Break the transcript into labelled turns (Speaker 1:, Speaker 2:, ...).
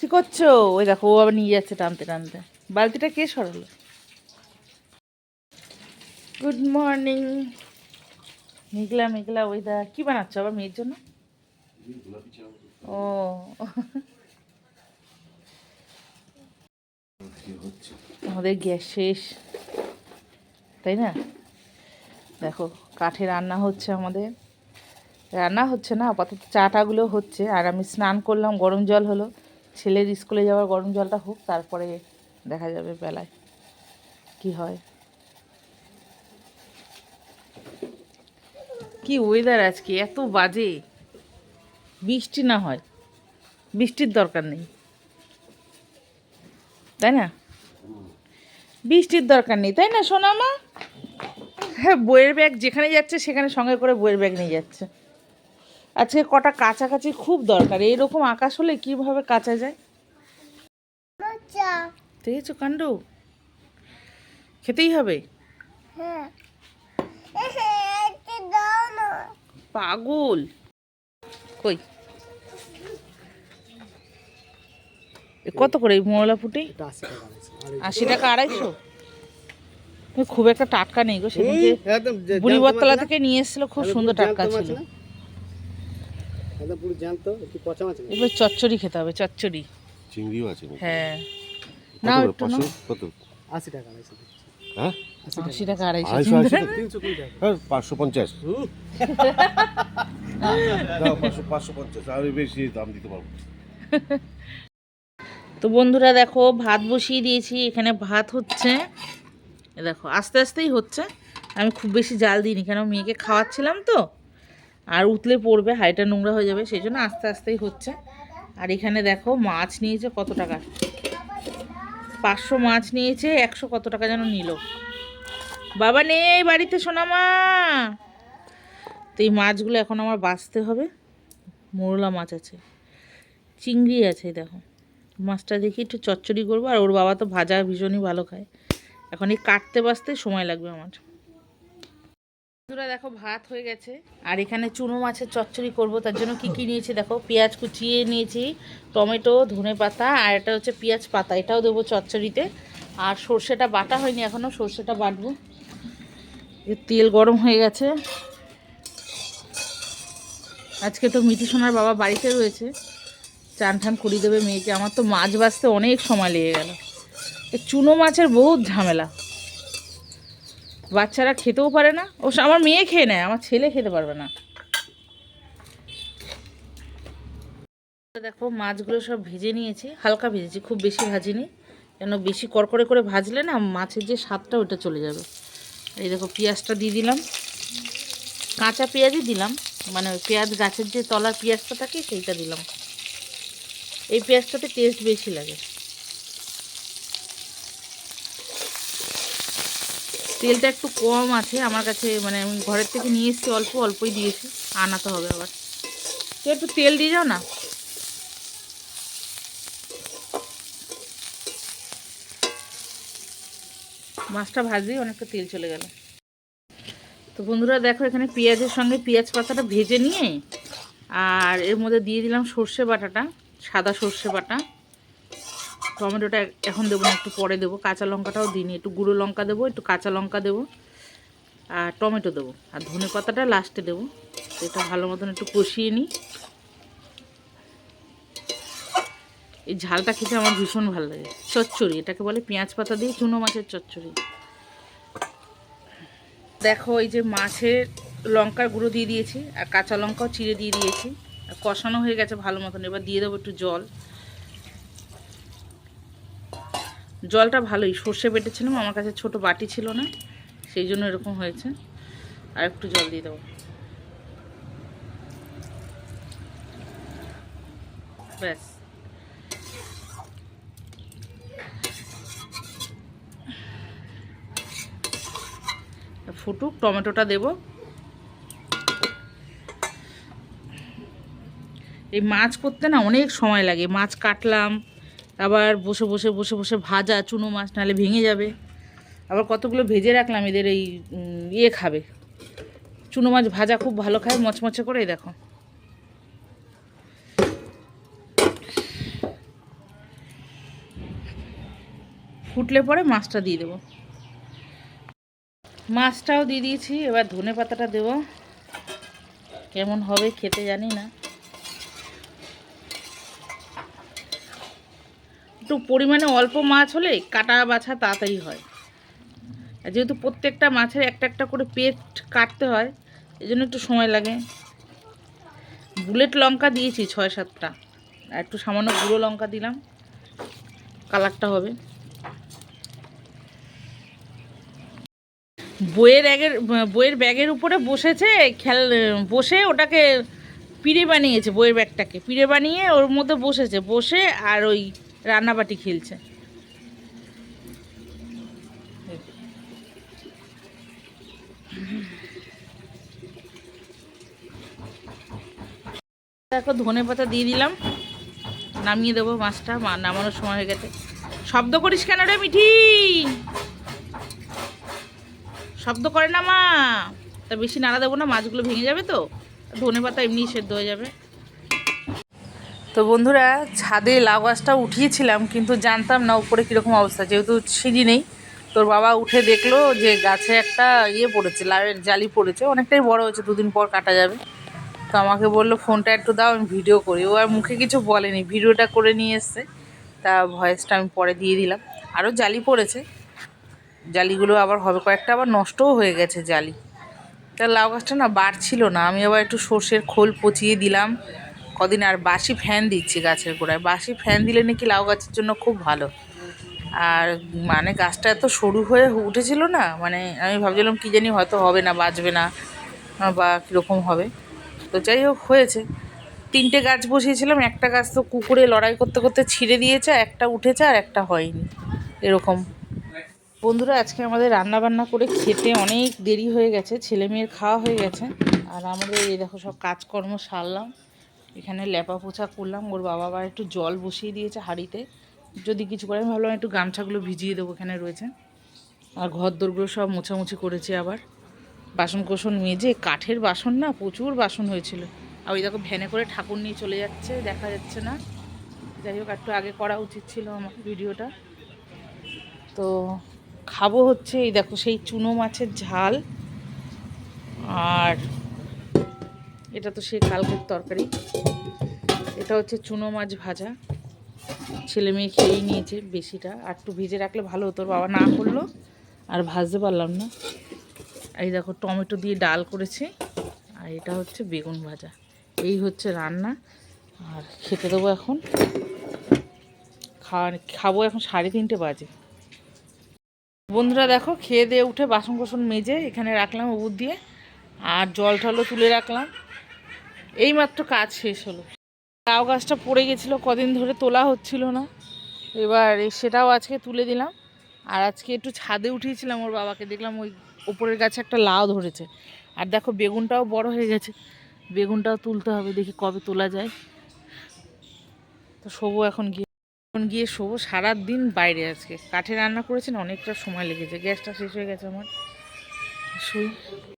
Speaker 1: কি করছ? ওই দেখো, ও আবার নিয়ে যাচ্ছে টানতে টানতে। বালতিটা কে সরালো? গুড মর্নিং মেঘলা মেঘলা ওয়েদার কি বানাচ্ছ আবার মেয়ের জন্য? ও। আমাদের গ্যাস শেষ। তাই না? দেখো, কাঠে রান্না হচ্ছে আমাদের। রান্না হচ্ছে না, আপাতত চাটাগুলো হচ্ছে। আর আমি স্নান করলাম, গরম জল হলো। ছেলের স্কুলে যাওয়ার গরম জলটা হোক, তারপরে দেখা যাবে বেলায় কি হয়। কি ওয়েদার আজকে, এত বাজে। বৃষ্টি না হয়, বৃষ্টির দরকার নেই। তাই না? বৃষ্টির দরকার নেই, তাই না সোনামা? হ্যাঁ বইয়ের ব্যাগ যেখানে যাচ্ছে, সেখানে সঙ্গে করে বইয়ের ব্যাগ নিয়ে যাচ্ছে। আজকে কটা কাছাকাছি খুব দরকার। এইরকম আকাশ হলে কীভাবে কাচা যায়? দেখেছ কাণ্ড? খেতেই হবে? পাগল। কই? কত করে এই মোলা ফুটি? আশি টাকা আড়াইশো? খুব একটা টাটকা নেই গো সেদিনকে বুড়িবরতলা থেকে নিয়ে এসেছিল খুব সুন্দর টাটকা ছিল।
Speaker 2: একদম পুরো জ্যান্ত একটু পচা মাছ না
Speaker 1: এবার চচ্চড়ি খেতে হবে চচ্চড়ি।
Speaker 3: চিংড়িও আছে
Speaker 1: হ্যাঁ। নাও একটু
Speaker 3: পাঁচশো? কত?
Speaker 2: আশি টাকা আড়াইশো
Speaker 3: হ্যাঁ?
Speaker 1: আশি টাকা আড়াইশো
Speaker 3: আড়াইশো আশি টাকা? হ্যাঁ পাঁচশো পঞ্চাশ।
Speaker 2: হুম।
Speaker 3: দাও পাঁচশো পাঁচশো পঞ্চাশ। আমি বেশি দাম দিতে পারব।
Speaker 1: তো বন্ধুরা দেখো ভাত বসিয়ে দিয়েছি এখানে ভাত হচ্ছে। দেখো আস্তে আস্তেই হচ্ছে। আমি খুব বেশি জাল দিইনি কেন মেয়েকে খাওয়াচ্ছিলাম তো। আর উতলে পড়বে হাইটা নোংরা হয়ে যাবে, সেই জন্য আস্তে আস্তেই হচ্ছে। আর এখানে দেখো মাছ নিয়েছে কত টাকা? পাঁচশো মাছ নিয়েছে, একশো কত টাকা যেন নিল। বাবা নেই বাড়িতে সোনামা। তো এই মাছগুলো এখন আমার বাঁচতে হবে। মোরলা মাছ আছে। চিংড়ি আছে, দেখো। মাছটা দেখি একটু চচ্চড়ি করব, আর ওর বাবা তো ভাজা ভীষণই ভালো খায়। এখন এই কাটতে বাঁচতে সময় লাগবে আমার। বন্ধুরা দেখো ভাত হয়ে গেছে। আর এখানে চুনো মাছের চচ্চড়ি করব, তার জন্য কি কি নিয়েছি দেখো? পেঁয়াজ কুচিয়ে নিয়েছি, টমেটো, ধনে পাতা, আর এটা হচ্ছে পেঁয়াজ পাতা, এটাও দেবো চচ্চড়িতে। আর সর্ষেটা বাটা হয়নি এখনও সর্ষেটা বাটবো। তেল গরম হয়ে গেছে। আজকে তো মিঠি সোনার বাবা বাড়িতে রয়েছে। চান টান করিয়ে দেবে মেয়েকে। আমার তো মাছ বাছতে অনেক সময় লেগে গেল। চুনো মাছের বহুত ঝামেলা। বাচ্চারা খেতেও পারে না। ও আমার মেয়ে খেয়ে নেয়, আমার ছেলে খেতে পারবে না। দেখো, মাছগুলো সব ভেজে নিয়েছি, হালকা ভেজেছি, খুব বেশি ভাজিনি। কেন বেশি কড়কড়ে করে ভাজলে না মাছের যে স্বাদটা ওটা চলে যাবে। এই দেখো, পেঁয়াজটা দিয়ে দিলাম। কাঁচা পেঁয়াজই দিলাম মানে পেঁয়াজ গাছের যে তলার পেঁয়াজটা থাকে সেইটা দিলাম। এই পেঁয়াজটাতে টেস্ট বেশি লাগে। তেলটা একটু কম আছে, আমার কাছে মানে আমি ঘরের থেকে নিয়ে এসেছি, অল্প অল্পই দিয়েছি, আনাতে হবে আবার। তো একটু তেল দিয়ে যাও না। মাছটা ভাজতেই অনেকটা তেল চলে গেল। তো বন্ধুরা, দেখো এখানে পেঁয়াজের সঙ্গে পেঁয়াজ পাতাটা ভেজে নিয়ে, আর এর মধ্যে দিয়ে দিলাম সর্ষে বাটাটা, সাদা সর্ষে বাটা। টমেটোটা এখন দেবো না, একটু পরে দেবো। কাঁচা লঙ্কাটাও দিইনি, একটু গুঁড়ো লঙ্কা দেবো, একটু কাঁচা লঙ্কা দেবো, আর টমেটো দেবো। আর ধনে পাতাটা লাস্টে দেবো, এটা ভালো মতন একটু কষিয়ে নিই। এই ঝালটা খেতে আমার ভীষণ ভালো লাগে। চচ্চড়ি, এটাকে বলে পেঁয়াজ পাতা দিয়ে চুনো মাছের চচ্চড়ি। দেখো, এই যে মাছের লঙ্কার গুঁড়ো দিয়ে দিয়েছি, আর কাঁচা লঙ্কাও চিড়ে দিয়ে দিয়েছি। আর কষানো হয়ে গেছে ভালো মতন, এবার দিয়ে দেবো একটু জল। জলটা ভালোই, সর্ষে বেটেছিলাম, আমার কাছে ছোট বাটি ছিল না, সেই জন্য এরকম হয়েছে। আর একটু জল দিয়ে দেবো। ব্যাস। ফুটুক, টমেটোটা দেব। এই মাছ করতে না অনেক সময় লাগে, মাছ কাটলাম আবার বসে বসে বসে বসে ভাজা চুনো মাছ, নাহলে ভেঙে যাবে। আবার কতগুলো ভেজে রাখলাম, এদের এই ইয়ে খাবে। চুনো মাছ ভাজা খুব ভালো খায়, মচমচে করে দেখো। ফুটলে পরে মাছটা দিয়ে দেবো। মাছটাও দিয়ে দিয়েছি, এবার ধনে পাতাটা দেবো। কেমন হবে খেতে জানি না। একটু পরিমাণে অল্প মাছ হলে কাটা বাছা তাড়াতাড়ি হয়। আর যেহেতু প্রত্যেকটা মাছের একটা একটা করে পেট কাটতে হয় এই জন্য একটু সময় লাগে। বুলেট লঙ্কা দিয়েছি ছয় সাতটা। আর একটু সামান্য গুঁড়ো লঙ্কা দিলাম। কালারটা হবে। বইয়ের ব্যাগের বইয়ের ব্যাগের উপরে বসেছে, খেল, বসে ওটাকে পিড়ে বানিয়েছে, বইয়ের ব্যাগটাকে। পিড়ে বানিয়ে ওর মধ্যে বসেছে। বসে আর ওই রান্নাবাটি খেলছে। দেখো ধনে পাতা দিয়ে দিলাম। নামিয়ে দেবো মাছটা নামানোর সময় হয়ে গেছে। শব্দ করিস কেন রে মিঠি? শব্দ করে না মা। তা বেশি নাড়া দেবো না, মাছগুলো ভেঙে যাবে তো। ধনে পাতা এমনি সেদ্ধ হয়ে যাবে। তো বন্ধুরা, ছাদে লাউ গাছটা উঠিয়েছিলাম, কিন্তু জানতাম না উপরে কীরকম অবস্থা, যেহেতু সিঁড়ি নেই। তোর বাবা উঠে দেখল যে গাছে একটা ইয়ে পড়েছে, লাউয়ের জালি পড়েছে, অনেকটাই বড় হয়েছে, দুদিন পর কাটা যাবে। তো আমাকে বলল, ফোনটা একটু দাও, আমি ভিডিও করি। ও আর মুখে কিছু বলেনি, ভিডিওটা করে নিয়ে এসছে। তা ভয়েসটা আমি পরে দিয়ে দিলাম। আরও জালি পড়েছে। জালিগুলো আবার হবে, কয়েকটা আবার নষ্টও হয়ে গেছে জালি। তা লাউ গাছটা না বাড়ছিল না, আমি আবার একটু সর্ষের খোল পচিয়ে দিলাম। কদিন আর বাসি ফ্যান দিচ্ছি গাছের গোড়ায়। বাসি ফ্যান দিলে নাকি লাউ গাছের জন্য খুব ভালো। আর মানে গাছটা এত সরু হয়ে উঠেছিল না মানে আমি ভাবছিলাম কী জানি হয়তো হবে না, বাঁচবে না, বা কীরকম হবে। তো যাই হোক, হয়েছে। তিনটে গাছ বসিয়েছিলাম, একটা গাছ তো কুকুরে লড়াই করতে করতে ছিঁড়ে দিয়েছে, একটা উঠেছে আর একটা হয়নি। এরকম। বন্ধুরা, আজকে আমাদের রান্না বান্না করে খেতে অনেক দেরি হয়ে গেছে ছেলে মেয়ের খাওয়া হয়ে গেছে। আর আমাদের এই দেখো সব কাজকর্ম সারলাম। এখানে লেপা পোছা করলাম, ওর বাবা আবার একটু জল বসিয়ে দিয়েছে হাঁড়িতে। যদি কিছু করে আমি ভাবলাম একটু গামছাগুলো ভিজিয়ে দেবো এখানে রয়েছে। আর ঘর দোরগুলো সব মোছামুছি করেছে আবার। বাসন কোসন মেজে, কাঠের বাসন না, প্রচুর বাসন হয়েছিল। আর ওই দেখো ভ্যানে করে ঠাকুর নিয়ে চলে যাচ্ছে, দেখা যাচ্ছে না। যাই হোক, একটু আগে করা উচিত ছিল আমার ভিডিওটা। তো খাব হচ্ছে, এই দেখো সেই চুনো মাছের ঝাল। আর এটা তো সেই কালকের তরকারি। এটা হচ্ছে চুনো মাছ ভাজা। ছেলে মেয়ে খেয়েই নিয়েছে বেশিটা। আর একটু ভিজে রাখলে ভালো হতো বাবা না করল আর ভাজতে পারলাম না। এই দেখো, টমেটো দিয়ে ডাল করেছি। আর এটা হচ্ছে বেগুন ভাজা। এই হচ্ছে রান্না। আর খেতে দেবো এখন। খাওয়া, খাব এখন সাড়ে তিনটে বাজে। বন্ধুরা দেখো, খেয়ে দিয়ে উঠে বাসন কোসন মেজে এখানে রাখলাম উবুর দিয়ে। আর জল টলও তুলে রাখলাম। এইমাত্র কাজ শেষ হলো। লাউ গাছটা পড়ে গেছিল, কদিন ধরে তোলা হচ্ছিল না। এবার সেটাও আজকে তুলে দিলাম। আর আজকে একটু ছাদে উঠিয়েছিলাম ওর বাবাকে, দেখলাম ওই ওপরের গাছে একটা লাউ ধরেছে। আর দেখো, বেগুনটাও বড় হয়ে গেছে। বেগুনটাও তুলতে হবে, দেখি কবে তোলা যায়। তো শোবো এখন গিয়ে। এখন গিয়ে শোবো সারা দিন বাইরে আজকে। কাঠে রান্না করেছেন, অনেকটা সময় লেগেছে। গ্যাসটা শেষ হয়ে গেছে আমার। শুই।